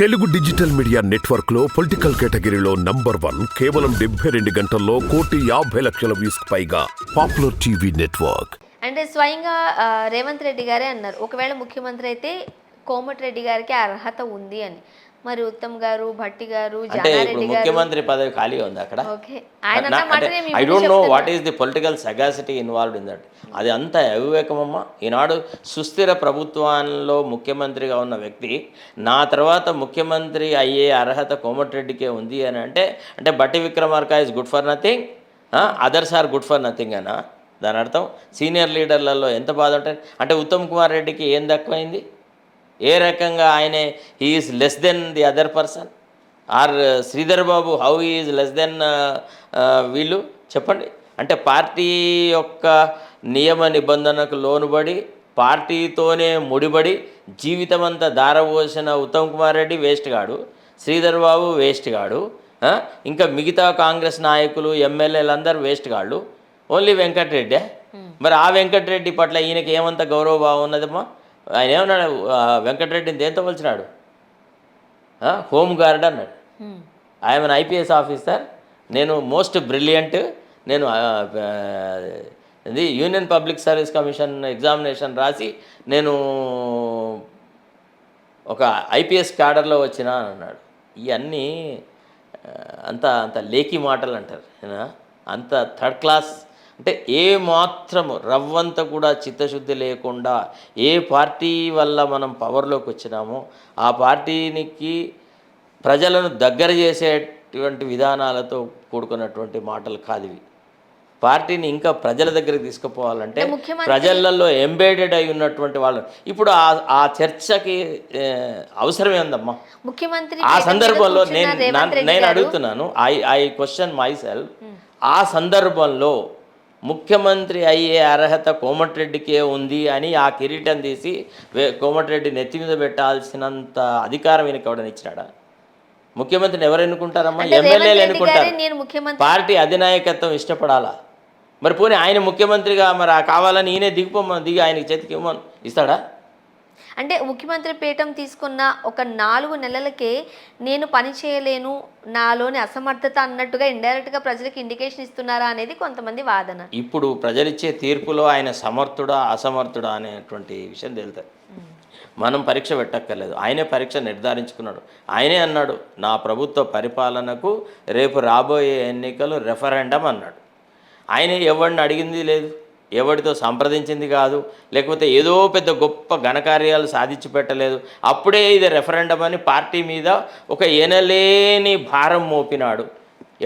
Telugu digital media నెట్వర్క్లో political కేటగిరీలో number one కేవలం డెబ్బై రెండు గంటల్లో కోటి యాభై లక్షల వ్యూస్ పైగా పాపులర్ టీవీ నెట్వర్క్. అంటే స్వయంగా రేవంత్ రెడ్డి గారే అన్నారు. ఒకవేళ ముఖ్యమంత్రి అయితే కోమటిరెడ్డి గారికి అర్హత ఉంది అని. మరి ఉత్తమ్ గారు భట్టి గారు అంటే ఇప్పుడు ముఖ్యమంత్రి పదవి ఖాళీగా ఉంది అక్కడ. I don't know. What is the political sagacity involved in that అది అంత అవివేకమమ్మా. ఈనాడు సుస్థిర ప్రభుత్వంలో ముఖ్యమంత్రిగా ఉన్న వ్యక్తి నా తర్వాత ముఖ్యమంత్రి అయ్యే అర్హత కోమటిరెడ్డికే ఉంది అని అంటే అంటే Bhatti Vikramarka is good for nothing others are good for nothing అనా? దాని అర్థం? సీనియర్ లీడర్లలో ఎంత బాధ ఉంటుంది? అంటే ఉత్తమ్ కుమార్ రెడ్డికి ఏం తక్కువైంది ఏ రకంగా ఆయనే he is less than the other person or Sridhar Babu how is less than వీళ్ళు? చెప్పండి. అంటే పార్టీ యొక్క నియమ నిబంధనకు లోనుబడి పార్టీతోనే ముడిపడి జీవితం అంతా దారపోసిన ఉత్తమ్ కుమార్ రెడ్డి వేస్ట్ గాడు. శ్రీధర్ బాబు వేస్ట్ గాడు? ఇంకా మిగతా కాంగ్రెస్ నాయకులు ఎమ్మెల్యేలు అందరూ వేస్ట్ గాళ్ళు. ఓన్లీ వెంకటరెడ్డి. మరి ఆ వెంకటరెడ్డి పట్ల ఈయనకి ఏమంత గౌరవ భావం ఉన్నదమ్మా? ఆయన ఏమన్నాడు? వెంకటరెడ్డిని దేంతో పోల్చినాడు హోమ్ గార్డ్ అన్నాడు. I'm an IPS officer. నేను మోస్ట్ బ్రిలియంట్. నేను ఇది union public service commission examination రాసి నేను ఒక ఐపీఎస్ క్యాడర్లో వచ్చిన అని అన్నాడు. ఇవన్నీ అంత అంత లేఖి మాటలు అంటారు? అంత థర్డ్ క్లాస్ అంటే ఏ మాత్రము రవ్వంత కూడా చిత్తశుద్ధి లేకుండా ఏ పార్టీ వల్ల మనం పవర్లోకి వచ్చినామో ఆ పార్టీనికి ప్రజలను దగ్గర చేసేటువంటి విధానాలతో కూడుకున్నటువంటి మాటలు కాదు ఇవి పార్టీని ఇంకా ప్రజల దగ్గరికి తీసుకుపోవాలంటే ప్రజలలో ఎంబేడెడ్ అయి ఉన్నటువంటి వాళ్ళు. ఇప్పుడు ఆ ఆ చర్చకి ఏ, అవసరం ఏందమ్మా? ముఖ్యమంత్రి ఆ సందర్భంలో నేను నేను అడుగుతున్నాను. I I question myself ఆ సందర్భంలో ముఖ్యమంత్రి అయ్యే అర్హత కోమటిరెడ్డికే ఉంది అని ఆ కిరీటం తీసి కోమటిరెడ్డి నెత్తి మీద పెట్టాల్సినంత అధికారం ఈయనకి ఎవడని ఇచ్చినాడా? ముఖ్యమంత్రిని ఎవరు ఎన్నుకుంటారమ్మా? ఎమ్మెల్యేలు ఎన్నుకుంటారు. పార్టీ అధినాయకత్వం ఇష్టపడాలా? మరి పోనీ ఆయన ముఖ్యమంత్రిగా మరి కావాలని ఈయనే దిగిపోమని దిగి ఆయనకి చేతికి ఇవ్వమని ఇస్తాడా? అంటే ముఖ్యమంత్రి పీఠం తీసుకున్న ఒక నాలుగు నెలలకే నేను పని చేయలేను నాలోని అసమర్థత అన్నట్టుగా ఇండైరెక్ట్గా ప్రజలకు ఇండికేషన్ ఇస్తున్నారా అనేది కొంతమంది వాదన. ఇప్పుడు ప్రజలిచ్చే తీర్పులో ఆయన సమర్థుడా అసమర్థుడా అనేటువంటి విషయం తేలుతుంది. మనం పరీక్ష పెట్టక్కర్లేదు. ఆయనే పరీక్ష నిర్ధారించుకున్నాడు. ఆయనే అన్నాడు నా ప్రభుత్వ పరిపాలనకు రేపు రాబోయే ఎన్నికలు రెఫరెండం అన్నాడు. ఆయన ఎవరిని అడిగింది లేదు? ఎవరితో సంప్రదించింది కాదు లేకపోతే ఏదో పెద్ద గొప్ప ఘనకార్యాలు సాధించి పెట్టలేదు. అప్పుడే ఇది రెఫరెండం అని పార్టీ మీద ఒక ఎనలేని భారం మోపినాడు.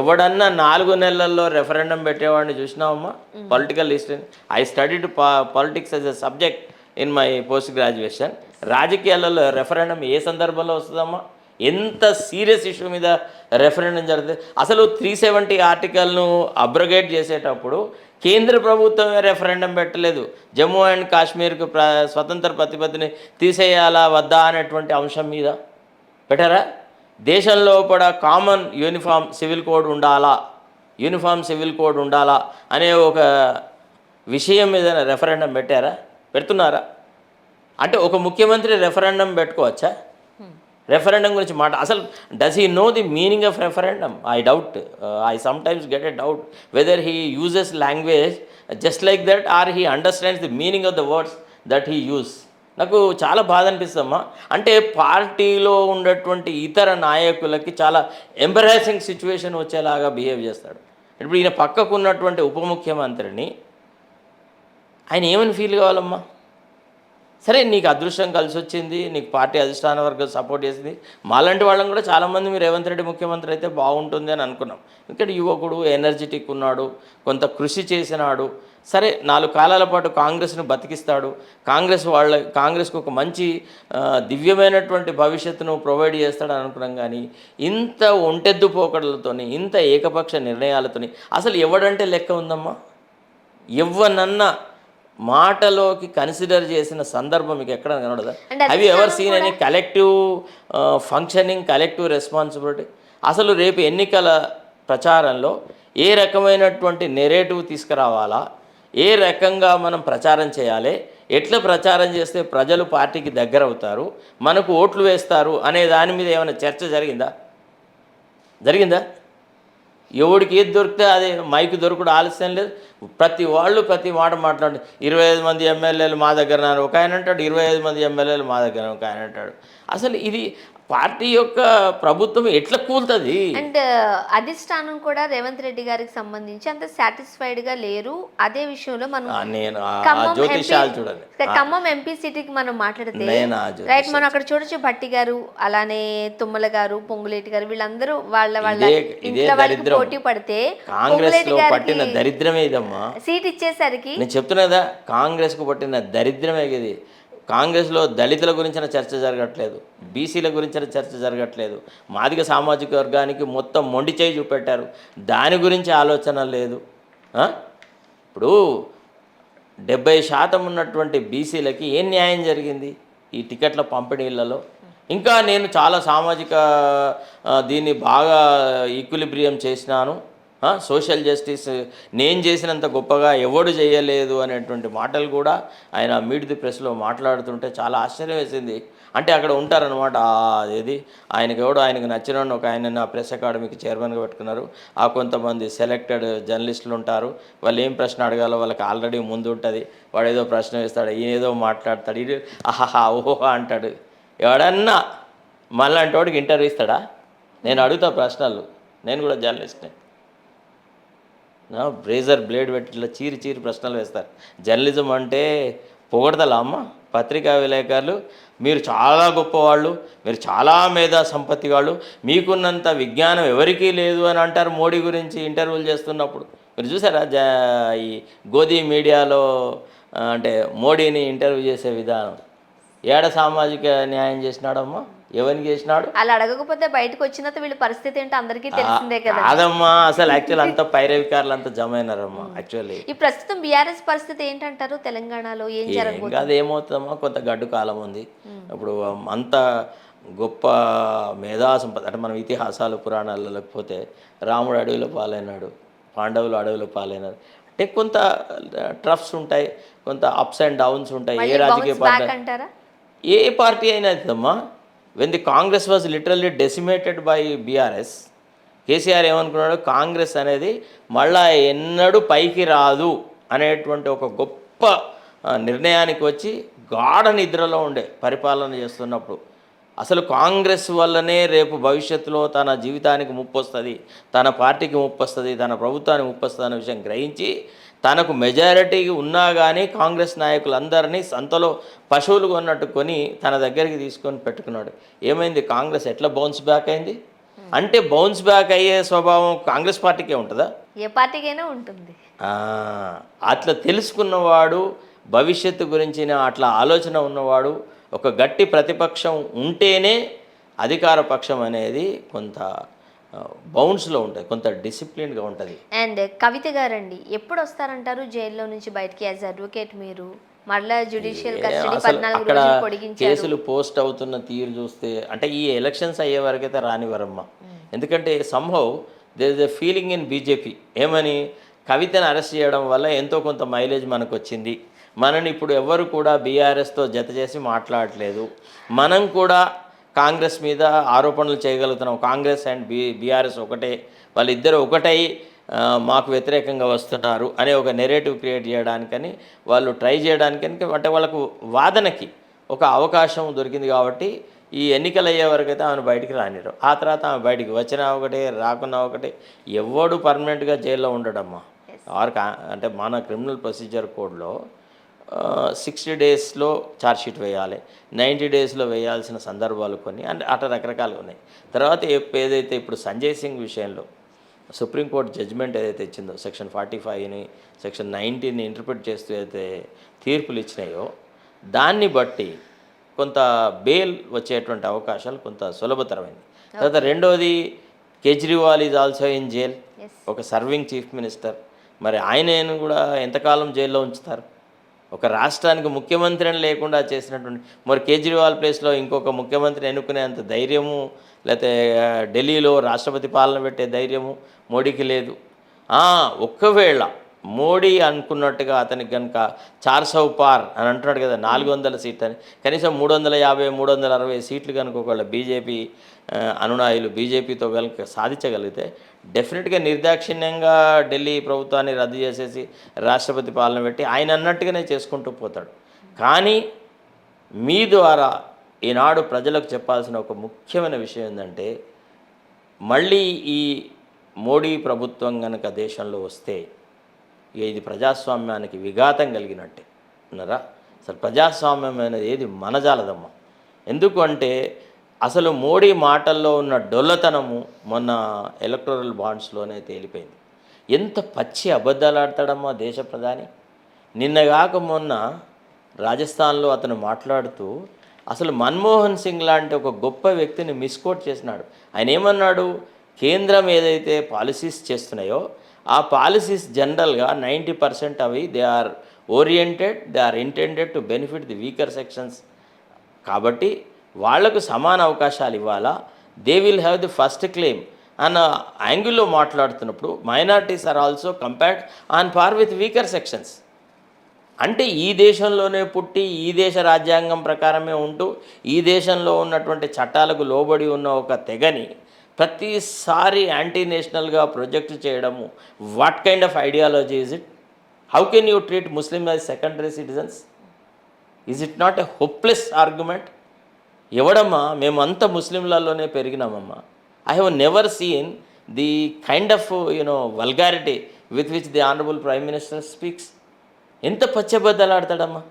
ఎవడన్నా నాలుగు నెలల్లో రెఫరెండం పెట్టేవాడిని చూసినావమ్మా? Political history I studied politics as a subject in my post graduation రాజకీయాలలో రెఫరెండం ఏ సందర్భంలో వస్తుందమ్మా? ఎంత సీరియస్ ఇష్యూ మీద రెఫరెండం జరుగుతుంది? అసలు త్రీ సెవెంటీ ఆర్టికల్ను అబ్రగేట్ చేసేటప్పుడు కేంద్ర ప్రభుత్వం రెఫరెండం పెట్టలేదు. జమ్మూ అండ్ కాశ్మీర్కు ప్ర స్వతంత్ర ప్రతిపత్తిని తీసేయాలా వద్దా అనేటువంటి అంశం మీద పెట్టారా? దేశంలో కూడా కామన్ యూనిఫామ్ సివిల్ కోడ్ ఉండాలా? యూనిఫామ్ సివిల్ కోడ్ ఉండాలా అనే ఒక విషయం మీద రెఫరెండం పెట్టారా? పెడుతున్నారా? అంటే ఒక ముఖ్యమంత్రి రెఫరెండం పెట్టుకోవచ్చా? రెఫరెండం గురించి మాట అసలు does he know the meaning of referendum I doubt I sometimes get a doubt whether he uses language just like that or he understands the meaning of the words that he use నాకు చాలా బాధ అనిపిస్తుందమ్మా అంటే పార్టీలో ఉన్నటువంటి ఇతర నాయకులకి చాలా embarrassing situation వచ్చేలాగా బిహేవ్ చేస్తాడు. ఇప్పుడు ఈయన పక్కకు ఉన్నటువంటి ఉప ముఖ్యమంత్రిని ఆయన ఏమని ఫీల్ కావాలమ్మా? సరే నీకు అదృష్టం కలిసి వచ్చింది నీకు పార్టీ అధిష్టాన వర్గం సపోర్ట్ చేసింది. మాలాంటి వాళ్ళం కూడా చాలామంది మీరు రేవంత్ రెడ్డి ముఖ్యమంత్రి అయితే బాగుంటుంది అని అనుకున్నాం. ఇక్కడ యువకుడు ఎనర్జెటిక్ ఉన్నాడు కొంత కృషి చేసినాడు. సరే నాలుగు కాలాల పాటు కాంగ్రెస్ను బతికిస్తాడు. కాంగ్రెస్ వాళ్ళ కాంగ్రెస్కు ఒక మంచి దివ్యమైనటువంటి భవిష్యత్తును ప్రొవైడ్ చేస్తాడని అనుకున్నాం కానీ ఇంత ఒంటెద్దు పోకడలతోని ఇంత ఏకపక్ష నిర్ణయాలతోని అసలు ఎవడంటే లెక్క ఉందమ్మా? ఎవ్వనన్నా మాటలోకి కన్సిడర్ చేసిన సందర్భం మీకు ఎక్కడ కనడదా you ever seen any collective functioning collective responsibility అసలు రేపు ఎన్నికల ప్రచారంలో ఏ రకమైనటువంటి నెరేటివ్ తీసుకురావాలా? ఏ రకంగా మనం ప్రచారం చేయాలి? ఎట్లా ప్రచారం చేస్తే ప్రజలు పార్టీకి దగ్గర అవుతారు? మనకు ఓట్లు వేస్తారు అనే దాని మీద ఏమైనా చర్చ జరిగిందా? జరిగిందా? ఎవడికి ఏది దొరికితే అదే మైక్ దొరకడం ఆలస్యం లేదు. ప్రతి వాళ్ళు ప్రతి మాట మాట్లాడు. ఇరవై ఐదు మంది ఎమ్మెల్యేలు మా దగ్గర ఒక ఆయన అంటాడు ఇరవై ఐదు మంది ఎమ్మెల్యేలు మా దగ్గర ఒక ఆయన అంటాడు అసలు ఇది పార్టీ యొక్క ప్రభుత్వం ఎట్లా కూలుతుంది? అండ్ అధిష్టానం కూడా రేవంత్ రెడ్డి గారికి సంబంధించి అంత సాటిస్ఫైడ్గా లేరు. అదే విషయంలో మనం నేను ఖమ్మం జ్యోతిషాలు MP చూడండి ఖమ్మం ఎంపీ సిటీకి మనం మాట్లాడితే రైట్ మనం అక్కడ చూడొచ్చు భట్టి గారు అలానే తుమ్మల గారు పొంగులేటి గారు వీళ్ళందరూ వాళ్ళ వాళ్ళ ఇంట్లో వాళ్ళకి. పోటీ పడితే కాంగ్రెస్లో పట్టిన దరిద్రమే ఇదమ్మా. సీట్ ఇచ్చేసరికి నేను చెప్తున్నా కదా కాంగ్రెస్కు పట్టిన దరిద్రమే ఇది. కాంగ్రెస్లో దళితుల గురించిన చర్చ జరగట్లేదు బీసీల గురించిన చర్చ జరగట్లేదు మాదిగ సామాజిక వర్గానికి మొత్తం మొండి చేయి చూపెట్టారు. దాని గురించి ఆలోచన లేదు. ఇప్పుడు డెబ్బై శాతం ఉన్నటువంటి బీసీలకి ఏం న్యాయం జరిగింది? ఈ టికెట్ల పంపిణీలలో. ఇంకా నేను చాలా సామాజిక దీన్ని బాగా ఈక్విలిబ్రియం చేసినాను. సోషల్ జస్టిస్ నేను చేసినంత గొప్పగా ఎవడు చేయలేదు అనేటువంటి మాటలు కూడా ఆయన మీట్ ది ప్రెస్లో మాట్లాడుతుంటే చాలా ఆశ్చర్యం వేసింది అంటే అక్కడ ఉంటారనమాట అదేది ఆయనకి ఎవడు ఆయనకు నచ్చిన ఒక ఆయన ఆ ప్రెస్ అకాడమీకి చైర్మన్గా పెట్టుకున్నారు. ఆ కొంతమంది సెలెక్టెడ్ జర్నలిస్టులు ఉంటారు. వాళ్ళు ఏం ప్రశ్న అడగాలో వాళ్ళకి ఆల్రెడీ ముందు ఉంటుంది. వాడు ఏదో ప్రశ్న వేస్తాడు ఈయన ఏదో మాట్లాడతాడు ఇది ఆహాహా ఓహో అంటాడు. ఎవడన్నా మళ్ళంటి వాడికి ఇంటర్వ్యూ ఇస్తాడా? నేను అడుగుతా ప్రశ్నలు. నేను కూడా జర్నలిస్ట్ని. బ్రేజర్ బ్లేడ్ పెట్టి ఇట్లా చీరి చీరి ప్రశ్నలు వేస్తారు. జర్నలిజం అంటే పొగడతలా అమ్మ? పత్రికా విలేకరులు మీరు చాలా గొప్పవాళ్ళు మీరు చాలా మేధా సంపత్తి వాళ్ళు మీకున్నంత విజ్ఞానం ఎవరికీ లేదు అని అంటారు మోడీ గురించి ఇంటర్వ్యూలు చేస్తున్నప్పుడు. మీరు చూసారా? జా ఈ గోధీ మీడియాలో అంటే మోడీని ఇంటర్వ్యూ చేసే విధానం. ఏడ సామాజిక న్యాయం చేసినాడమ్మా? ఎవరికి చేసినాడు? అలా అడగకపోతే బయటకు వచ్చినంత వీళ్ళ పరిస్థితి ఏంటో అందరికీ తెలిసిందే కదా. కాదమ్మా అసలు యాక్చువల్ అంతా పైరవికారులు అంతా జమ అయినారమ్మా యాక్చువల్లీ ఈ ప్రస్తుతం బీఆర్ఎస్ పరిస్థితి ఏంటంటారు? తెలంగాణలో ఏం జరగబోతుంది? కాదు ఏమవుతుందమ్మా? కొంత గడ్డు కాలం ఉంది. ఇప్పుడు అంత గొప్ప మేధా సంపద అంటే మనం ఇతిహాసాలు పురాణాలు లేకపోతే రాముడు అడవిలో పాలైనాడు పాండవులు అడవిలో పాలైనారు. అంటే కొంత ట్రఫ్స్ ఉంటాయి కొంత అప్స్ అండ్ డౌన్స్ ఉంటాయి. ఏ రాజకీయ పార్టీ ఏ పార్టీ అయినా అవుతుందమ్మా when the Congress was literally decimated by BRS KCR ఏమనుకున్నాడు? కాంగ్రెస్ అనేది మళ్ళా ఎన్నడూ పైకి రాదు అనేటువంటి ఒక గొప్ప నిర్ణయానికి వచ్చి గాఢ నిద్రలో ఉండే పరిపాలన చేస్తున్నప్పుడు. అసలు కాంగ్రెస్ వల్లనే రేపు భవిష్యత్తులో తన జీవితానికి ముప్పు వస్తుంది తన పార్టీకి ముప్పు వస్తుంది తన ప్రభుత్వానికి ముప్పు వస్తుంది అనే విషయం గ్రహించి తనకు మెజారిటీ ఉన్నా కానీ కాంగ్రెస్ నాయకులందరినీ సంతలో పశువులు కొన్నట్టు కొని తన దగ్గరికి తీసుకొని పెట్టుకున్నాడు. ఏమైంది? కాంగ్రెస్ ఎట్లా బౌన్స్ బ్యాక్ అయింది? అంటే బౌన్స్ బ్యాక్ అయ్యే స్వభావం కాంగ్రెస్ పార్టీకే ఉంటుందా? ఏ పార్టీకైనా ఉంటుంది. అట్లా తెలుసుకున్నవాడు భవిష్యత్తు గురించిన అట్లా ఆలోచన ఉన్నవాడు ఒక గట్టి ప్రతిపక్షం ఉంటేనే అధికార పక్షం అనేది కొంత బౌన్స్లో ఉంటుంది కొంత డిసిప్లిన్గా ఉంటుంది. అండ్ కవిత గారండి ఎప్పుడు వస్తారంటారు జైల్లో నుంచి బయటికి? యాజ్ అడ్వకేట్ మీరు మళ్ళా జ్యుడిషియల్ కస్టడీ అసలు పద్నాలుగు అక్కడ రోజులు పొడిగించారు. కేసులు పోస్ట్ అవుతున్న తీరు చూస్తే అంటే ఈ ఎలక్షన్స్ అయ్యే వరకైతే రానివ్వరమ్మ. ఎందుకంటే సంభవ్ there is a feeling in BJP ఏమని? కవితను అరెస్ట్ చేయడం వల్ల ఎంతో కొంత మైలేజ్ మనకు వచ్చింది మనని ఇప్పుడు ఎవ్వరు కూడా బీఆర్ఎస్తో జత చేసి మాట్లాడట్లేదు. మనం కూడా కాంగ్రెస్ మీద ఆరోపణలు చేయగలుగుతున్నాం. కాంగ్రెస్ అండ్ బీ బీఆర్ఎస్ ఒకటే వాళ్ళిద్దరు ఒకటై మాకు వ్యతిరేకంగా వస్తున్నారు అనే ఒక నెరేటివ్ క్రియేట్ చేయడానికని వాళ్ళు ట్రై చేయడానికని అంటే వాళ్ళకు వాదనకి ఒక అవకాశం దొరికింది కాబట్టి ఈ ఎన్నికలు అయ్యే వరకు అయితే ఆమెను బయటికి రానిరు. ఆ తర్వాత ఆమె బయటికి వచ్చినా ఒకటే రాకున్నా ఒకటే ఎవడు పర్మనెంట్గా జైల్లో ఉండడమ్మా. ఆర్ అంటే మన క్రిమినల్ ప్రొసీజర్ కోడ్లో సిక్స్టీ డేస్లో ఛార్జ్షీట్ వేయాలి. నైంటీ డేస్లో వేయాల్సిన సందర్భాలు కొన్ని అంటే అట్లా రకరకాలు ఉన్నాయి. తర్వాత ఏదైతే ఇప్పుడు సంజయ్ సింగ్ విషయంలో సుప్రీంకోర్టు జడ్జిమెంట్ ఏదైతే ఇచ్చిందో సెక్షన్ ఫార్టీ ఫైవ్ని సెక్షన్ నైన్టీన్ని ఇంటర్ప్రిట్ చేస్తూ అయితే తీర్పులు ఇచ్చినాయో దాన్ని బట్టి కొంత బెయిల్ వచ్చేటువంటి అవకాశాలు కొంత సులభతరమైంది తర్వాత రెండోది Kejriwal is also in jail ఒక సర్వింగ్ చీఫ్ మినిస్టర్ మరి ఆయనను కూడా ఎంతకాలం జైల్లో ఉంచుతారు? ఒక రాష్ట్రానికి ముఖ్యమంత్రిని లేకుండా చేసినటువంటి మరి కేజ్రీవాల్ ప్లేస్లో ఇంకొక ముఖ్యమంత్రిని ఎన్నుకునేంత ధైర్యము లేకపోతే ఢిల్లీలో రాష్ట్రపతి పాలన పెట్టే ధైర్యము మోడీకి లేదు. ఒక్కవేళ మోడీ అనుకున్నట్టుగా అతనికి కనుక చార్ సౌ పార్ అని అంటున్నాడు కదా నాలుగు వందల సీట్లు అని. కనీసం మూడు వందల యాభై మూడు వందల అరవై సీట్లు కనుక ఒకవేళ బీజేపీ అనునాయులు బీజేపీతో కనుక సాధించగలిగితే డెఫినెట్గా నిర్దాక్షిణ్యంగా ఢిల్లీ ప్రభుత్వాన్ని రద్దు చేసేసి రాష్ట్రపతి పాలన పెట్టి ఆయన అన్నట్టుగానే చేసుకుంటూ పోతాడు. కానీ మీ ద్వారా ఈనాడు ప్రజలకు చెప్పాల్సిన ఒక ముఖ్యమైన విషయం ఏంటంటే మళ్ళీ ఈ మోడీ ప్రభుత్వం కనుక దేశంలో వస్తే ఇది ప్రజాస్వామ్యానికి విఘాతం కలిగినట్టే. అన్నారా అసలు ప్రజాస్వామ్యం అనేది ఏది? మనజాలదమ్మ ఎందుకు అంటే అసలు మోడీ మాటల్లో ఉన్న డొల్లతనము మొన్న ఎలక్టోరల్ బాండ్స్లోనే తేలిపోయింది. ఎంత పచ్చి అబద్ధాలు ఆడతాడమ్మా దేశ ప్రధాని. నిన్నగాక మొన్న రాజస్థాన్లో అతను మాట్లాడుతూ అసలు మన్మోహన్ సింగ్ లాంటి ఒక గొప్ప వ్యక్తిని మిస్కోట్ చేసినాడు. ఆయన ఏమన్నాడు? కేంద్రం ఏదైతే పాలసీస్ చేస్తున్నాయో ఆ పాలసీస్ జనరల్గా నైంటీ పర్సెంట్ అవి they are oriented they are intended to benefit the weaker sections. కాబట్టి వాళ్ళకు సమాన అవకాశాలు ఇవ్వాలా? They will have the first claim అన్న యాంగిల్లో మాట్లాడుతున్నప్పుడు minorities are also compared on par with weaker sections అంటే ఈ దేశంలోనే పుట్టి ఈ దేశ రాజ్యాంగం ప్రకారమే ఉంటూ ఈ దేశంలో ఉన్నటువంటి చట్టాలకు లోబడి ఉన్న ఒక తెగని ప్రతిసారి యాంటీ నేషనల్గా ప్రొజెక్ట్ చేయడము what kind of ideology is it how can you treat Muslim as secondary citizens is it not a hopeless argument ఎవడమ్మా? మేమంతా ముస్లింలలోనే పెరిగినామమ్మా. I have never seen the kind of you know vulgarity with which the honourable prime minister speaks ఎంత పచ్చబద్దలు ఆడతాడమ్మా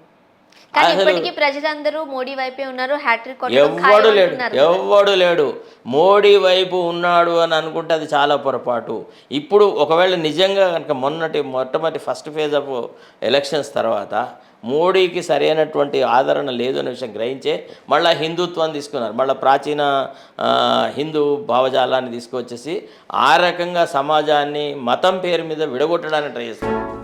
కానీ ఇప్పటికీ ప్రజలందరూ మోడీ వైపే ఉన్నారు hat trick ఎవ్వడు లేడు ఎవ్వడు లేడు. మోడీ వైపు ఉన్నాడు అని అనుకుంటే అది చాలా పొరపాటు. ఇప్పుడు ఒకవేళ నిజంగా కనుక మొన్నటి మొట్టమొదటి ఫస్ట్ ఫేజ్ ఆఫ్ ఎలక్షన్స్ తర్వాత మోడీకి సరైనటువంటి ఆదరణ లేదు అనే విషయం గ్రహించే మళ్ళీ హిందుత్వాన్ని తీసుకున్నారు. మళ్ళీ ప్రాచీన హిందూ భావజాలాన్ని తీసుకొచ్చేసి ఆ రకంగా సమాజాన్ని మతం పేరు మీద విడగొట్టడానికి ట్రై చేస్తున్నారు.